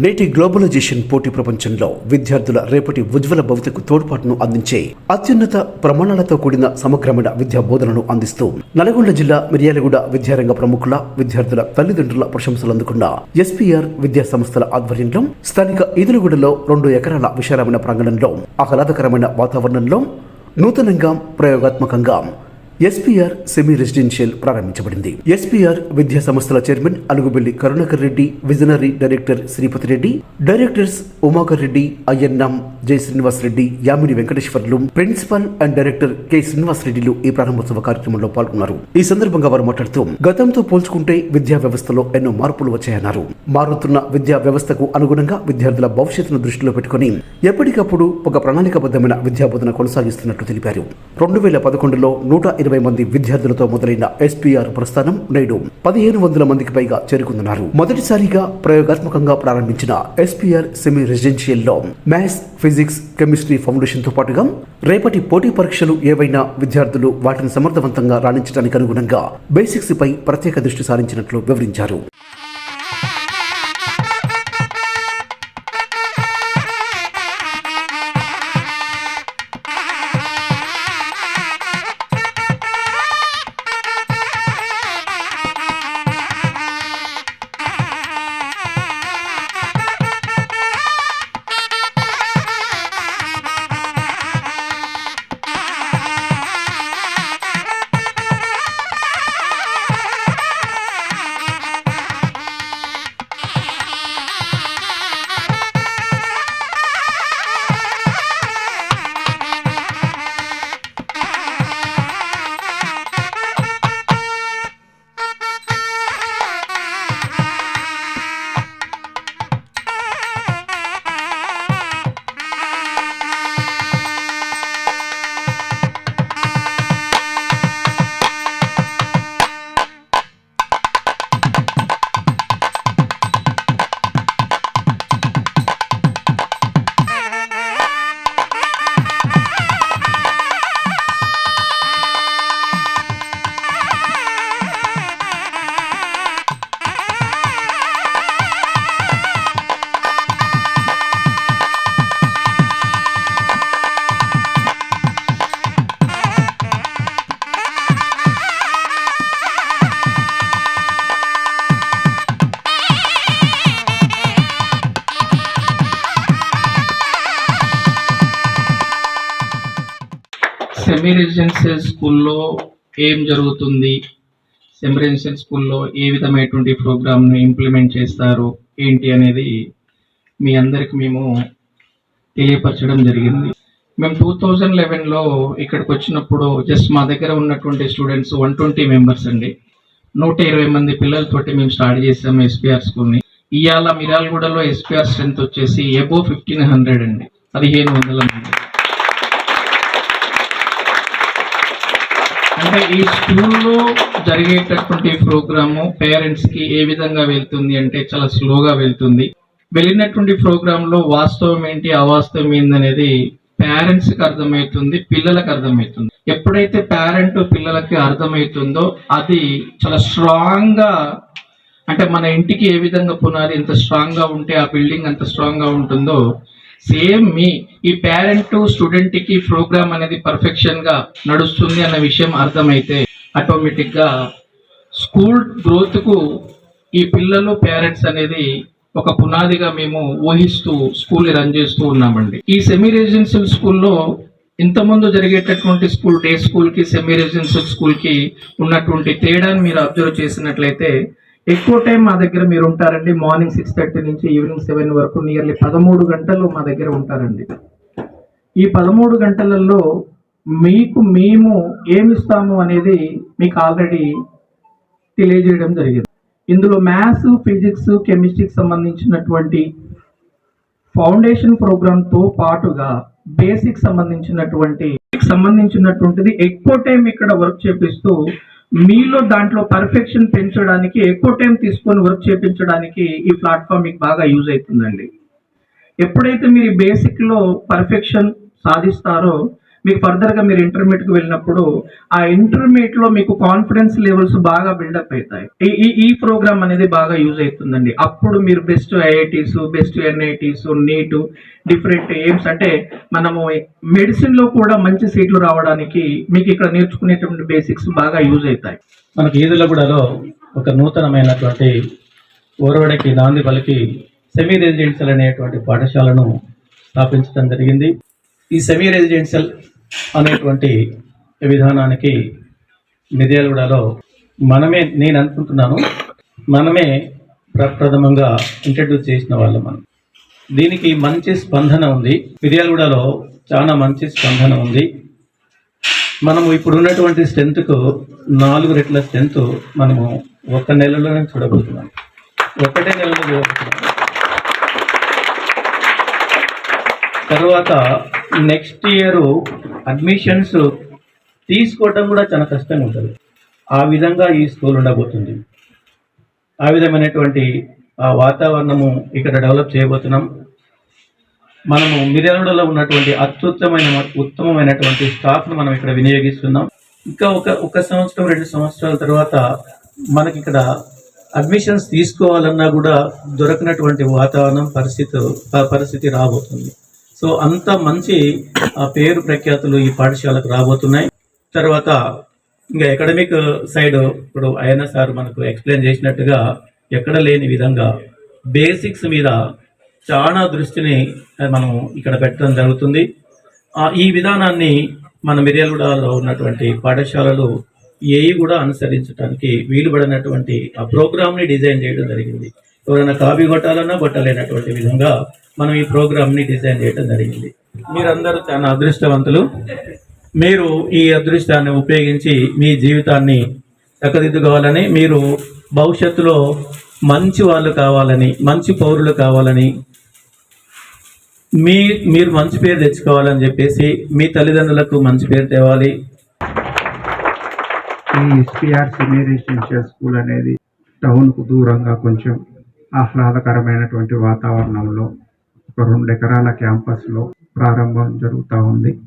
నేటి గ్లోబలైజేషన్ పోటీ ప్రపంచంలో విద్యార్థుల రేపటి ఉజ్వల భవితకు తోడ్పాటును అందించే అత్యున్నత ప్రమాణాలతో కూడిన సమగ్రమైన విద్యా బోధనను అందిస్తూ నల్గొండ జిల్లా మిర్యాలగూడ విద్యారంగ ప్రముఖుల విద్యార్థుల తల్లిదండ్రుల ప్రశంసలు అందుకున్న ఎస్పీఆర్ విద్యా సంస్థల ఆధ్వర్యంలో స్థానిక ఈదులగూడలో రెండు ఎకరాల విశాలమైన ప్రాంగణంలో ఆహ్లాదకరమైన వాతావరణంలో నూతనంగా ప్రయోగాత్మకంగా ఎస్పీఆర్ సెమీ రెసిడెన్షియల్ ప్రారంభించబడింది. ఎస్పీఆర్ విద్యా సంస్థల chairman Alugubelli Karunakar Reddy visionary director Sripathi Reddy directors Umakar Reddy Ayyannam Jai Srinivas Reddy Yamini Venkateswarlu principal and director K Srinivas రెడ్డిలు ఈ ప్రారంభోత్సవ కార్యక్రమంలో పాల్గొన్నారు. ఈ సందర్భంగా వారు మాట్లాడుతూ గతంతో పోల్చుకుంటే విద్యా వ్యవస్థలో ఎన్నో మార్పులు వచ్చాయన్నారు. మారుతున్న విద్యా వ్యవస్థకు అనుగుణంగా విద్యార్థుల భవిష్యత్తును దృష్టిలో పెట్టుకుని ఎప్పటికప్పుడు ఒక ప్రణాళికబద్ధమైన విద్యాబోధన కొనసాగిస్తున్నట్లు తెలిపారు. రెండు వేల పదకొండులో నూట ఇరవై మంది విద్యార్థులతో మొదలైన ఎస్పీఆర్ ప్రస్థానం నేడు పదిహేను వందల మందికి పైగా చేరుకుంటున్నారు మొదటిసారిగా ప్రయోగాత్మకంగా ప్రారంభించిన ఎస్పీఆర్ సెమీ రెసిడెన్షియల్లో మ్యాథ్స్ ఫిజిక్స్ కెమిస్ట్రీ ఫౌండేషన్తో పాటుగా రేపటి పోటీ పరీక్షలు ఏవైనా విద్యార్థులు వాటిని సమర్థవంతంగా రాణించడానికి అనుగుణంగా బేసిక్స్ పై ప్రత్యేక దృష్టి సారించినట్లు వివరించారు. సెమీ రెసిడెన్షియల్ స్కూల్లో ఏం జరుగుతుంది? సెమీ రెసిడెన్షియల్ స్కూల్లో ఏ విధమైనటువంటి ప్రోగ్రామ్ను ఇంప్లిమెంట్ చేస్తారు? ఏంటి అనేది మీ అందరికి మేము తెలియపరచడం జరిగింది. మేము టూ థౌజండ్ లెవెన్లో ఇక్కడికి వచ్చినప్పుడు జస్ట్ మా దగ్గర ఉన్నటువంటి స్టూడెంట్స్ వన్ ట్వంటీ మెంబర్స్ అండి. నూట ఇరవై మంది పిల్లలతోటి మేము స్టార్ట్ చేసాము ఎస్పీఆర్ స్కూల్ని ఇవాళ మిరాల్గూడలో ఎస్పీఆర్ స్ట్రెంత్ వచ్చేసి ఎబో ఫిఫ్టీన్ హండ్రెడ్ అండి. పదిహేను వందల మంది. అంటే ఈ స్కూల్లో జరిగేటటువంటి ప్రోగ్రాము పేరెంట్స్కి ఏ విధంగా వెళ్తుంది అంటే చాలా స్లోగా వెళ్తుంది. వెళ్ళినటువంటి ప్రోగ్రాంలో వాస్తవం ఏంటి అవాస్తవం ఏందనేది పేరెంట్స్కి పేరెంట్స్కి అర్థమవుతుంది పిల్లలకు అర్థమవుతుంది. ఎప్పుడైతే పేరెంట్ పిల్లలకి అర్థమవుతుందో అది చాలా స్ట్రాంగ్గా అంటే మన ఇంటికి ఏ విధంగా పునాది ఎంత స్ట్రాంగ్గా ఉంటే ఆ బిల్డింగ్ అంత స్ట్రాంగ్గా ఉంటుందో సేమ్ మీ ఈ పేరెంట్ స్టూడెంట్కి ప్రోగ్రామ్ అనేది పర్ఫెక్షన్గా నడుస్తుంది అన్న విషయం అర్థమైతే ఆటోమేటిక్గా స్కూల్ గ్రోత్కు ఈ పిల్లలు పేరెంట్స్ అనేది ఒక పునాదిగా మేము ఊహిస్తూ స్కూల్ రన్ చేస్తూ ఉన్నామండి. ఈ సెమీ రెసిడెన్షియల్ స్కూల్లో ఇంతకుముందు జరిగేటటువంటి స్కూల్ డే స్కూల్కి సెమీ రెసిడెన్షియల్ స్కూల్కి ఉన్నటువంటి తేడాను మీరు అబ్జర్వ్ చేసినట్లయితే ఎక్కువ టైం మా దగ్గర మీరు ఉంటారండి. మార్నింగ్ సిక్స్ థర్టీ నుంచి ఈవినింగ్ సెవెన్ వరకు నియర్లీ పదమూడు గంటలు మా దగ్గర ఉంటారండి. ఈ పదమూడు గంటలలో మీకు మేము ఏమిస్తాము అనేది మీకు ఆల్రెడీ తెలియజేయడం జరిగింది. ఇందులో మ్యాథ్స్ ఫిజిక్స్ కెమిస్ట్రీకి సంబంధించినటువంటి ఫౌండేషన్ ప్రోగ్రామ్తో పాటుగా బేసిక్ సంబంధించినటువంటి సంబంధించినటువంటిది ఎక్కువ టైం ఇక్కడ వర్క్ చేపిస్తూ మీలో దాంట్లో పర్ఫెక్షన్ పెంచడానికి ఎక్కువ టైం తీసుకొని వర్క్ చేపించడానికి ఈ ప్లాట్ఫామ్ మీకు బాగా యూజ్ అవుతుందండి. ఎప్పుడైతే మీరు బేసిక్లో పర్ఫెక్షన్ సాధిస్తారో మీకు ఫర్దర్గా మీరు ఇంటర్మీడియట్కి వెళ్ళినప్పుడు ఆ ఇంటర్మీడియట్లో మీకు కాన్ఫిడెన్స్ లెవెల్స్ బాగా బిల్డప్ అవుతాయి. ఈ- ఈ ఈ ప్రోగ్రామ్ అనేది బాగా యూజ్ అవుతుందండి. అప్పుడు మీరు best IITs best NITs NEET different AIIMS అంటే మనము మెడిసిన్లో కూడా మంచి సీట్లు రావడానికి మీకు ఇక్కడ నేర్చుకునేటువంటి బేసిక్స్ బాగా యూజ్ అవుతాయి. మనకి ఈదులగూడలో ఒక నూతనమైనటువంటి ఓరవడకి నాంది పలికి సెమీ రెసిడెన్షియల్ అనేటువంటి పాఠశాలను స్థాపించడం జరిగింది. ఈ సెమీ రెసిడెన్షియల్ అనేటువంటి విధానానికి మిర్యాలగూడలో మనమే నేను అనుకుంటున్నాను. మనమే ప్రప్రథమంగా ఇంట్రడ్యూస్ చేసిన వాళ్ళం మనం. దీనికి మంచి స్పందన ఉంది. మిర్యాలగూడలో చాలా మంచి స్పందన ఉంది. మనము ఇప్పుడు ఉన్నటువంటి స్ట్రెంత్కు నాలుగు రెట్ల స్ట్రెంత్ మనము ఒక నెలలోనే చూడబోతున్నాం. ఒకటే నెలలో చూడబోతున్నాం. తర్వాత నెక్స్ట్ ఇయర్ అడ్మిషన్స్ తీసుకోవటం కూడా చాలా కష్టంగా ఉంటుంది. ఆ విధంగా ఈ స్కూల్ ఉండబోతుంది. ఆ విధమైనటువంటి ఆ వాతావరణము ఇక్కడ డెవలప్ చేయబోతున్నాం. మనము మిర్యాలగూడలో ఉన్నటువంటి అత్యుత్తమైన ఉత్తమమైనటువంటి స్టాఫ్ను మనం ఇక్కడ వినియోగిస్తున్నాం. ఇంకా ఒక ఒక సంవత్సరం రెండు సంవత్సరాల తర్వాత మనకి ఇక్కడ అడ్మిషన్స్ తీసుకోవాలన్నా కూడా దొరకనటువంటి వాతావరణం పరిస్థితి పరిస్థితి రాబోతుంది. సో అంత మంచి ఆ, పేరు ప్రఖ్యాతులు ఈ పాఠశాలకు రాబోతున్నాయి. తర్వాత ఇంకా అకాడమిక్ సైడ్ ఇప్పుడు ఆయన సార్ మనకు ఎక్స్ప్లెయిన్ చేసినట్టుగా ఎక్కడ లేని విధంగా బేసిక్స్ మీద చాలా దృష్టిని మనం ఇక్కడ పెట్టడం జరుగుతుంది. ఈ విధానాన్ని మన మిర్యాలగూడలో ఉన్నటువంటి పాఠశాలలు ఏవి కూడా అనుసరించడానికి వీలుపడినటువంటి ఆ ప్రోగ్రామ్ని డిజైన్ చేయడం జరిగింది. ఎవరైనా కాపీ కొట్టాలన్నా కొట్టలేనటువంటి విధంగా మనం ఈ ప్రోగ్రామ్ని డిజైన్ చేయడం జరిగింది. మీరందరూ చాలా అదృష్టవంతులు. మీరు ఈ అదృష్టాన్ని ఉపయోగించి మీ జీవితాన్ని చక్కదిద్దుకోవాలని మీరు భవిష్యత్తులో మంచి వాళ్ళు కావాలని మంచి పౌరులు కావాలని మీ మీరు మంచి పేరు తెచ్చుకోవాలని చెప్పేసి మీ తల్లిదండ్రులకు మంచి పేరు తేవాలి. ఈ ఎస్పీఆర్ సీనియర్ రెసిడెన్షియల్ స్కూల్ అనేది టౌన్కు దూరంగా కొంచెం ఆహ్లాదకరమైనటువంటి వాతావరణంలో ఒక రెండు ఎకరాల క్యాంపస్లో ప్రారంభం జరుగుతూ ఉంది.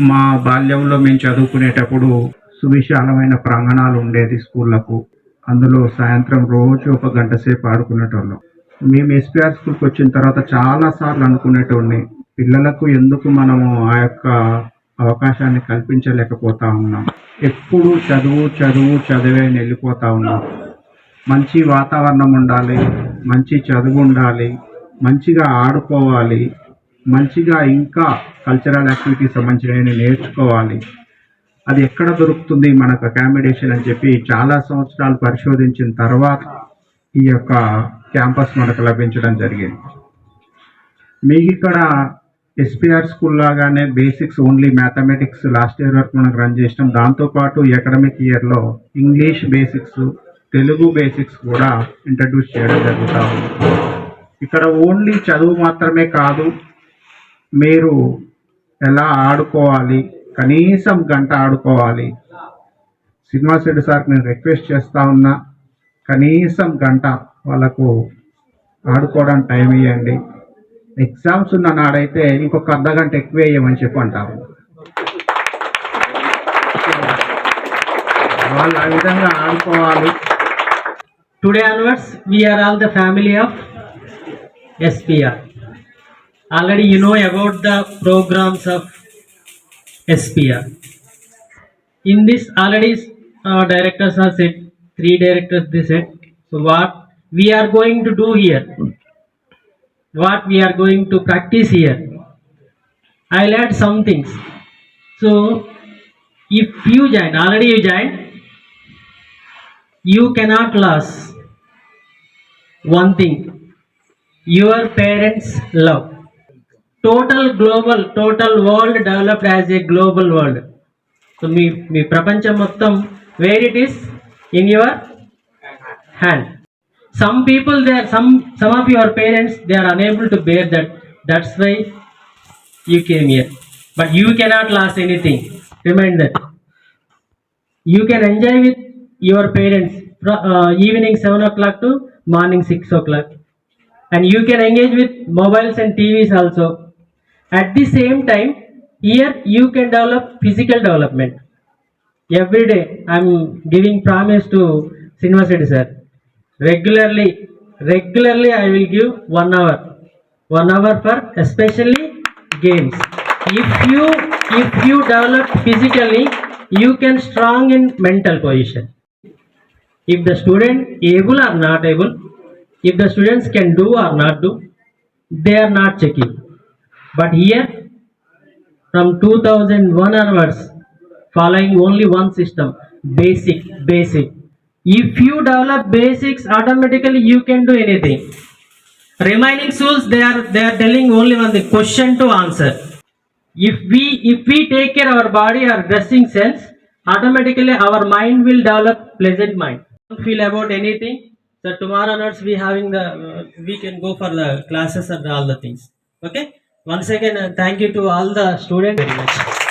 మా బాల్యంలో మేము చదువుకునేటప్పుడు సువిశాలమైన ప్రాంగణాలు ఉండేది స్కూళ్ళకు. అందులో సాయంత్రం రోజు ఒక గంట సేపు ఆడుకునేటోళ్ళం. మేము ఎస్పీఆర్ స్కూల్కి వచ్చిన తర్వాత చాలా సార్లు అనుకునేటోడిని పిల్లలకు ఎందుకు మనము ఆ యొక్క అవకాశాన్ని కల్పించలేకపోతా ఉన్నాం. ఎప్పుడు చదువు చదువు చదివే వెళ్ళిపోతా ఉన్నాం. మంచి వాతావరణం ఉండాలి మంచి చదువు ఉండాలి మంచిగా ఆడుకోవాలి మంచిగా ఇంకా కల్చరల్ యాక్టివిటీస్ సంబంధించినవి నేర్చుకోవాలి. అది ఎక్కడ దొరుకుతుంది మనకు అకామిడేషన్ అని చెప్పి చాలా సంవత్సరాలు పరిశోధించిన తర్వాత ఈ యొక్క క్యాంపస్ మనకు లభించడం జరిగింది. మీకు ఇక్కడ ఎస్పీఆర్ స్కూల్ లాగానే basics only mathematics last year వరకు మనకు రన్ చేసినాం. దాంతోపాటు అకాడమిక్ ఇయర్లో ఇంగ్లీష్ బేసిక్స్ తెలుగు బేసిక్స్ కూడా ఇంట్రడ్యూస్ చేయడం జరుగుతూ ఉంది. ఇక్కడ ఓన్లీ చదువు మాత్రమే కాదు మీరు ఎలా ఆడుకోవాలి కనీసం గంట ఆడుకోవాలి. సినిమా సెడ్ సార్కి నేను రిక్వెస్ట్ చేస్తా ఉన్నా కనీసం గంట వాళ్ళకు ఆడుకోవడానికి టైం ఇవ్వండి ఎగ్జామ్స్ ఉన్న నాడైతే ఇంకొక అర్ధ గంట ఎక్కువ వేయమని చెప్పి అంటారు. వాళ్ళు ఆ విధంగా ఆడుకోవాలి. Today onwards, we are all the family of SPR. Already you know about the programs of SPR. In this, already uh, directors are said, three directors they said. So what we are going to do here, what we are going to practice here, I'll add some things. So if you join, already you join, you cannot lose one thing your parents love total global total world developed as a global world so మీ మీ ప్రపంచం మొత్తం where it is in your hand some people there some some of your parents they are unable to bear that that's why you came here but you cannot lose anything remind that you can enjoy with your parents fro- uh, evening 7 o'clock to morning 6 o'clock and you can engage with mobiles and tvs also at the same time here you can develop physical development every day i'm giving promise to Srinivasidi sir regularly regularly i will give one hour one hour for especially games if you if you develop physically you can strong in mental position if the student able or not able if the students can do or not do they are not checking. But here from 2001 onwards following only one system basic basic. If you develop basics automatically you can do anything. Remaining schools they are they are telling only one the question to answer. If we if we take care our body our dressing sense automatically our mind will develop pleasant mind feel about anything so tomorrow onwards we having the uh, we can go for the classes and all the things. Okay? Once again uh, thank you to all the students very much